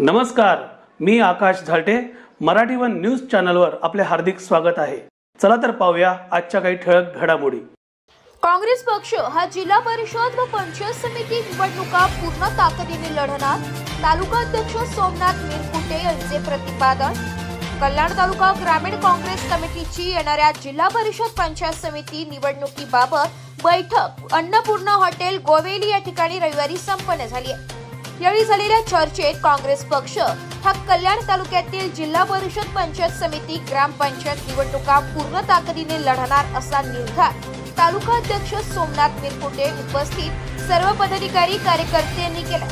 नमस्कार मी Akash झालटे. Marathi one news चॅनलवर आपले हार्दिक स्वागत आहे. चला तर पाहूया आजच्या काही ठळक घडामोडी. काँग्रेस पक्ष हा जिल्हा परिषद व पंचायत समिती निवडणुका पूर्ण ताकदीने लढणार. तालुका अध्यक्ष सोमनाथ मिरकुटे यांचे प्रतिपादन. कल्याण तालुका ग्रामीण काँग्रेस कमिटीची येणाऱ्या जिल्हा परिषद पंचायत समिती निवडणुकीबाबत बैठक. अन्नपूर्णा हॉटेल गोवेली या ठिकाणी रविवारी संपन्न झाली आहे. यावेळी झालेल्या चर्चेत काँग्रेस पक्ष हा कल्याण तालुक्यातील जिल्हा परिषद पंचायत समिती ग्रामपंचायत निवडणुका पूर्ण ताकदीने लढणार असा निर्धार तालुका अध्यक्ष सोमनाथ मिरकुटे उपस्थित सर्व पदाधिकारी कार्यकर्त्यांनी केला.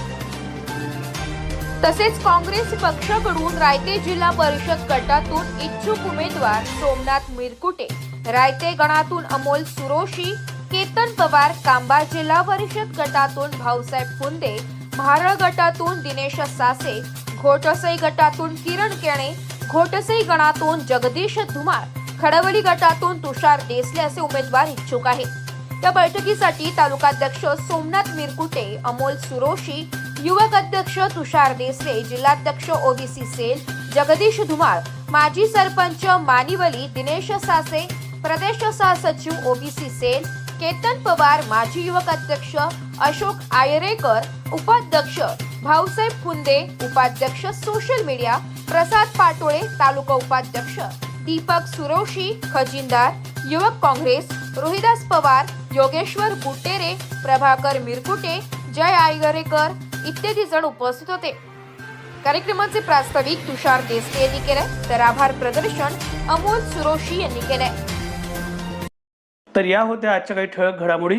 तसेच काँग्रेस पक्षाकडून रायते जिल्हा परिषद गटातून इच्छुक उमेदवार सोमनाथ मिरकुटे रायते गणातून अमोल सुरोशी केतन पवार कांबा जिल्हा परिषद गटातून भाऊसाहेब फुंदे भारळ गटातून दिनेश सासे घोटसई गटातून किरण केणे घोटसई गणातून जगदीश धुमाळ खडवली गटातून तुषार देसले असे उमेदवार इच्छुक आहेत. या बैठकीसाठी तालुकाध्यक्ष सोमनाथ मिरकुटे अमोल सुरोशी युवक अध्यक्ष तुषार देसले जिल्हाध्यक्ष ओबीसी सेल जगदीश धुमाळ माजी सरपंच मानिवली दिनेश सासे प्रदेश सहसचिव ओबीसी सेल केतन पवार माजी युवक अध्यक्ष अशोक आयरेकर उपाध्यक्ष भाऊसाहेब फुंदे उपाध्यक्ष सोशल मीडिया प्रसाद पाटोळे तालुका उपाध्यक्ष दीपक सुरोशी खजिनदार युवक काँग्रेस रोहिदास पवार योगेश्वर बुटेरे प्रभाकर मिरकुटे जय आयगरेकर इत्यादी जण उपस्थित होते. कार्यक्रमाचे प्रास्ताविक तुषार देसले यांनी केले तर आभार प्रदर्शन अमोल सुरोशी यांनी केले तर या होत्या आजच्या काही ठळक घडामोडी.